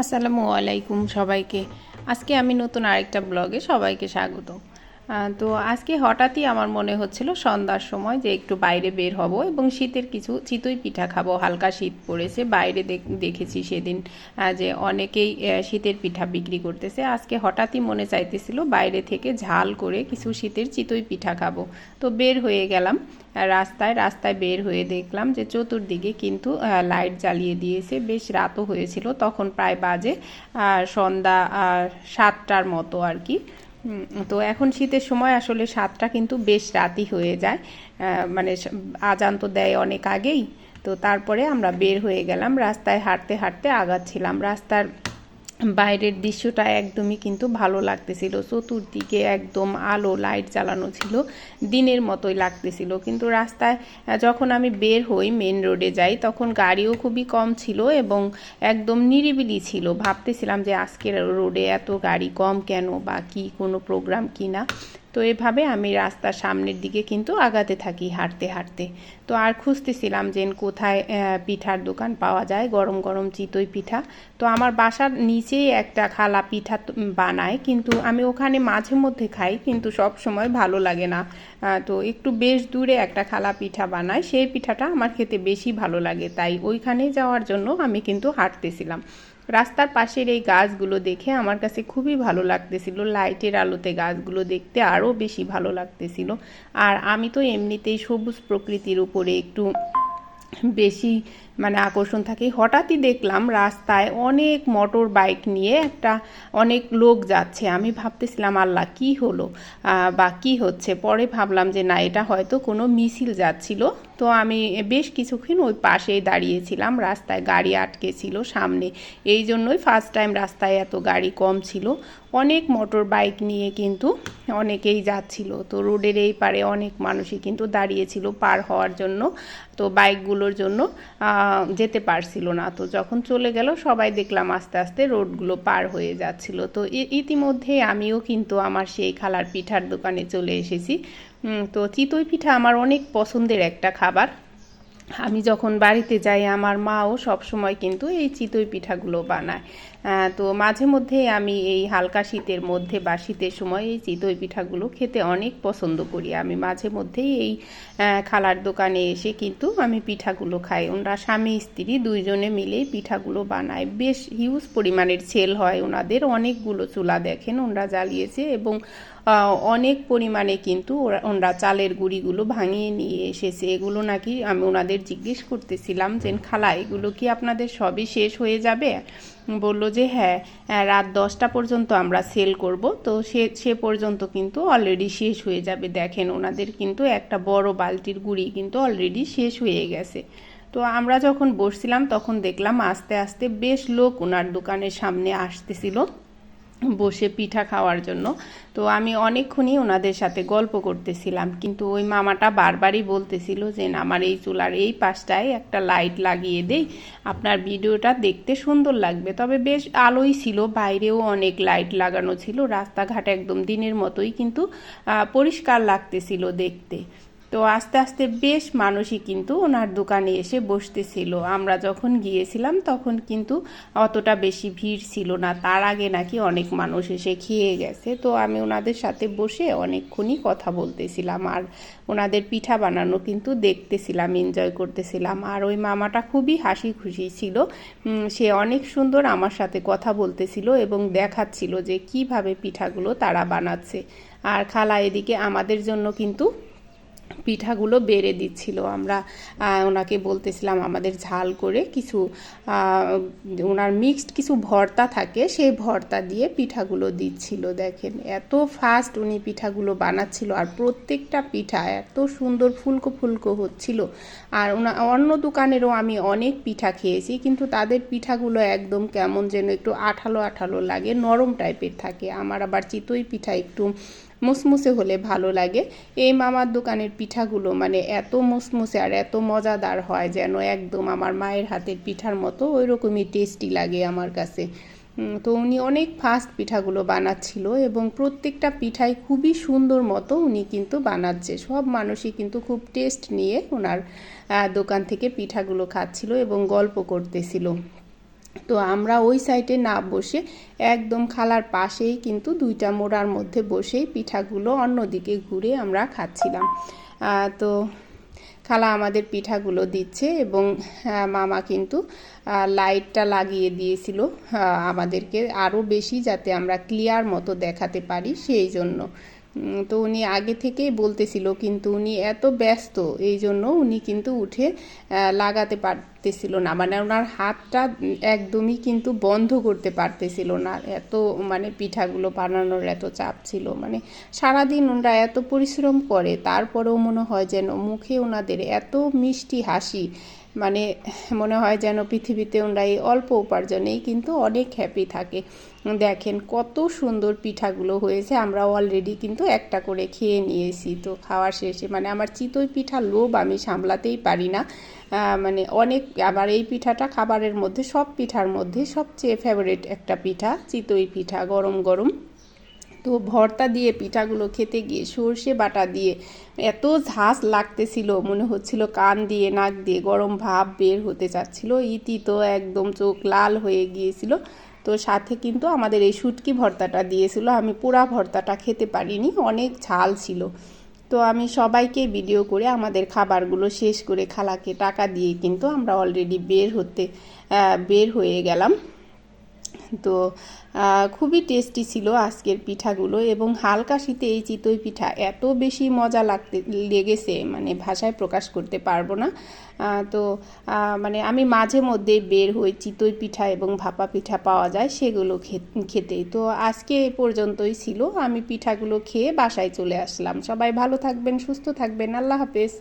আসসালামু আলাইকুম সবাইকে। আজকে আমি নতুন আরেকটা ব্লগে সবাইকে স্বাগত তো আজকে হঠাৎই আমার মনে হচ্ছিল সন্ধ্যার সময় যে একটু বাইরে বের হব এবং শীতের কিছু চিতই পিঠা খাব। হালকা শীত পড়েছে, বাইরে দেখ- দেখেছি সেদিন যে অনেকেই শীতের পিঠা বিক্রি করতেছে। আজকে হঠাৎই মনে চাইতেছিল বাইরে থেকে ঝাল করে কিছু শীতের চিতই পিঠা খাব। তো বের হয়ে গেলাম রাস্তায় রাস্তায় বের হয়ে দেখলাম যে চতুর্দিকে কিন্তু লাইট জ্বালিয়ে দিয়েছে। বেশ রাতও হয়েছিল, তখন প্রায় বাজে সন্ধ্যা সাতটার মতো আর কি। তো এখন শীতের সময় আসলে সাতটা কিন্তু বেশ রাতি হয়ে যায়। মানে আজান তো দেয় অনেক আগেই। তো তারপরে আমরা বের হয়ে গেলাম, রাস্তায় হাঁটতে হাঁটতে আগাচ্ছিলাম। রাস্তার বাইরের দৃশ্যটা একদমই কিন্তু ভালো লাগতেছিল। চতুর্দিকে একদম আলো লাইট জ্বালানো ছিল, দিনের মতোই লাগতেছিল। কিন্তু রাস্তায় যখন আমি বের হই মেন রোডে যাই, তখন গাড়িও খুবই কম ছিল এবং একদম নিরিবিলি ছিল। ভাবতেছিলাম যে আজকের রোডে এত গাড়ি কম কেন বা কি কোনো প্রোগ্রাম কি না তো এভাবে আমি রাস্তার সামনের দিকে কিন্তু আগাতে থাকি হাঁটতে হাঁটতে। তো আর খুঁজতেছিলাম যে কোথায় পিঠার দোকান পাওয়া যায়, গরম গরম চিতই পিঠা। তো আমার বাসার নিচেই একটা খালা পিঠা বানায়, কিন্তু আমি ওখানে মাঝে মধ্যে খাই, কিন্তু সব সময় ভালো লাগে না। তো একটু বেশ দূরে একটা খালা পিঠা বানায়, সেই পিঠাটা আমার খেতে বেশি ভালো লাগে, তাই ওইখানে যাওয়ার জন্য আমি কিন্তু হাঁটতেছিলাম। রাস্তার পাশের এই গাছগুলো দেখে আমার কাছে খুবই ভালো লাগতেছিল। লাইটের আলোতে গাছগুলো দেখতে আরও বেশি ভালো লাগতেছিল। আর আমি তো এমনিতেই সবুজ প্রকৃতির উপরে একটু বেশি মানে আকর্ষণ থাকে। হঠাৎই দেখলাম রাস্তায় অনেক মোটর বাইক নিয়ে একটা অনেক লোক যাচ্ছে। আমি ভাবতেছিলাম, আল্লাহ, কি হলো? বা কি হচ্ছে? পরে ভাবলাম যে, না, এটা হয়তো কোনো মিছিল যাচ্ছিল। তো আমি বেশ কিছুক্ষণ ওই পাশেই দাঁড়িয়েছিলাম। রাস্তায় গাড়ি আটকে ছিল সামনে। এই জন্যই ফার্স্ট টাইম রাস্তায় এত গাড়ি কম ছিল। অনেক মোটর বাইক নিয়ে কিন্তু অনেকেই যাচ্ছিল। তো রোডের এই পারে অনেক মানুষই কিন্তু দাঁড়িয়েছিল পার হওয়ার জন্য। তো বাইকগুলোর জন্য যেতে পারছিল না। তো যখন চলে গেল, সবাই দেখলাম আস্তে আস্তে রোডগুলো পার হয়ে যাচ্ছিল। তো ইতিমধ্যে আমিও কিন্তু আমার সেই খালার পিঠার দোকানে চলে এসেছি। তো চিতই পিঠা আমার অনেক পছন্দের একটা খাবার। আমি যখন বাড়িতে যাই, আমার মাও সবসময় কিন্তু এই চিতই পিঠাগুলো বানায়। তো মাঝে মধ্যে আমি এই হালকা শীতের মধ্যে বা শীতের সময় এই চিতই পিঠাগুলো খেতে অনেক পছন্দ করি। আমি মাঝে মধ্যেই এই খালার দোকানে এসে কিন্তু আমি পিঠাগুলো খাই। ওনারা স্বামী, স্ত্রী দুইজনে মিলেই পিঠাগুলো বানায়। বেশ হিউজ পরিমাণের সেল হয়। ওনাদের অনেকগুলো চুলা দেখেন, ওনারা জ্বালিয়েছে এবং অনেক পরিমাণে কিন্তু ওরা- ওনারা চালের গুঁড়িগুলো ভাঙিয়ে নিয়ে এসেছে। এগুলো নাকি আমি ওনাদের জিজ্ঞেস করতেছিলাম যে, খালা, এগুলো কি আপনাদের সবই শেষ হয়ে যাবে? বলল যে হ্যাঁ রাত দশটা পর্যন্ত আমরা সেল করব। তো সে সে পর্যন্ত কিন্তু অলরেডি শেষ হয়ে যাবে। দেখেন, ওনাদের কিন্তু একটা বড় বালতির গুড়ি কিন্তু অলরেডি শেষ হয়ে গেছে। তো আমরা যখন বসছিলাম, তখন দেখলাম আস্তে আস্তে বেশ লোক ওনার দোকানের সামনে আসতেছিল। বসে পিঠা খাওয়ার জন্য। তো আমি অনেকক্ষণই ওনাদের সাথে গল্প করতেছিলাম। কিন্তু ওই মামাটা বারবারই বলতেছিল যে আমার এই চুলার এই পাশটায় একটা লাইট লাগিয়ে দেই। আপনার ভিডিওটা দেখতে সুন্দর লাগবে। তবে বেশ আলোই ছিল, বাইরেও অনেক লাইট লাগানো ছিল। রাস্তাঘাট একদম দিনের মতোই, কিন্তু পরিষ্কার লাগতেছিল দেখতে। তো আস্তে আস্তে বেশ মানুষই কিন্তু ওনার দোকানে এসে বসতেছিল। আমরা যখন গিয়েছিলাম তখন কিন্তু অতটা বেশি ভিড় ছিল না। তার আগে নাকি অনেক মানুষ এসে খেয়ে গেছে। তো আমি ওনাদের সাথে বসে অনেকক্ষণই কথা বলতেছিলাম আর ওনাদের পিঠা বানানো কিন্তু দেখতেছিলাম এনজয় করতেছিলাম। আর ওই মামাটা খুবই হাসি খুশি ছিল। সে অনেক সুন্দর আমার সাথে কথা বলতেছিল এবং দেখাচ্ছিল যে কীভাবে পিঠাগুলো তারা বানাচ্ছে। আর খালা এদিকে আমাদের জন্য কিন্তু পিঠাগুলো বেড়ে দিচ্ছিল। আমরা ওনাকে বলতেছিলাম আমাদের ঝাল করে কিছু ওনার মিক্সড কিছু ভর্তা থাকে, সেই ভর্তা দিয়ে পিঠাগুলো দিচ্ছিল। দেখেন, এত ফাস্ট উনি পিঠাগুলো বানাচ্ছিল আর প্রত্যেকটা পিঠা এত সুন্দর ফুলকো ফুলকো হচ্ছিল। আর ওনা, অন্য দোকানেরও আমি অনেক পিঠা খেয়েছি, কিন্তু তাদের পিঠাগুলো একদম কেমন যেন একটু আঠালো আঠালো লাগে, নরম টাইপের থাকে। আমার আবার চিতই পিঠা একটু মুসমুসে হলে ভালো লাগে। এই মামার দোকানের পিঠাগুলো মানে এত মুসমুসে আর এত মজাদার হয় যেন একদম আমার মায়ের হাতের পিঠার মতো ওই রকমই টেস্টি লাগে আমার কাছে। তো উনি অনেক ফাস্ট পিঠাগুলো বানাচ্ছিল এবং প্রত্যেকটা পিঠাই খুবই সুন্দর মতো উনি কিন্তু বানাচ্ছে। সব মানুষই কিন্তু খুব টেস্ট নিয়ে ওনার দোকান থেকে পিঠাগুলো খাচ্ছিল এবং গল্প করতেছিল। তো আমরা ওই সাইডে না বসে একদম খালার পাশেই কিন্তু দুইটা মোড়ার মধ্যে বসেই পিঠাগুলো অন্যদিকে ঘুরে আমরা খাচ্ছিলাম। তো খালা আমাদের পিঠাগুলো দিচ্ছে এবং মামা কিন্তু লাইটটা লাগিয়ে দিয়েছিল আমাদেরকে আরও বেশি যাতে আমরা ক্লিয়ার মতো দেখাতে পারি সেই জন্য। তো উনি আগে থেকেই বলতেছিল, কিন্তু উনি এত ব্যস্ত, এই জন্য উনি কিন্তু উঠে লাগাতে পারতেছিল না। মানে ওনার হাতটা একদমই কিন্তু বন্ধ করতে পারতেছিল না। এত মানে পিঠাগুলো বানানোর এত চাপ ছিল। মানে সারাদিন ওনারা এত পরিশ্রম করে, তারপরেও মনে হয় যেন মুখে ওনাদের এত মিষ্টি হাসি মানে মনে হয় যেন পৃথিবীতে ওনারা এই অল্প উপার্জনেই কিন্তু অনেক হ্যাপি থাকে। দেখেন কত সুন্দর পিঠাগুলো হয়েছে, আমরা অলরেডি কিন্তু একটা করে খেয়ে নিয়েছি তো খাওয়ার শেষে। মানে আমার চিতই পিঠা লোভ, আমি সামলাতেই পারি না। মানে অনেক, আবার এই পিঠাটা খাবারের মধ্যে, সব পিঠার মধ্যে সবচেয়ে ফেভারিট একটা পিঠা চিতই পিঠা, গরম গরম। তো ভর্তা দিয়ে পিঠাগুলো খেতে গিয়ে সর্ষে বাটা দিয়ে এত ঝাঁস লাগতেছিল, মনে হচ্ছিল কান দিয়ে, নাক দিয়ে গরম ভাব বের হতে চাচ্ছিল। ইতি তো একদম চোখ লাল হয়ে গিয়েছিল। তো সাথে কিন্তু আমাদের এই শুটকি ভর্তাটা দিয়েছিল। আমি পুরা ভর্তাটা খেতে পারিনি, অনেক ঝাল ছিল। তো আমি সবাইকে ভিডিও করে আমাদের খাবারগুলো শেষ করে খালাকে টাকা দিয়ে কিন্তু আমরা অলরেডি বের হতে বের হয়ে গেলাম। তো খুবই টেস্টি ছিল আজকের পিঠাগুলো এবং হালকা শীতে এই চিতই পিঠা এত বেশি মজা লাগতে, লেগেছে মানে ভাষায় প্রকাশ করতে পারব না। তো মানে আমি মাঝে মধ্যে বের হই চিতই পিঠা এবং ভাপা পিঠা পাওয়া যায় সেগুলো খেতে। তো আজকে এ পর্যন্তই ছিল। আমি পিঠাগুলো খেয়ে বাসায় চলে আসলাম। সবাই ভালো থাকবেন, সুস্থ থাকবেন। আল্লাহ হাফেজ।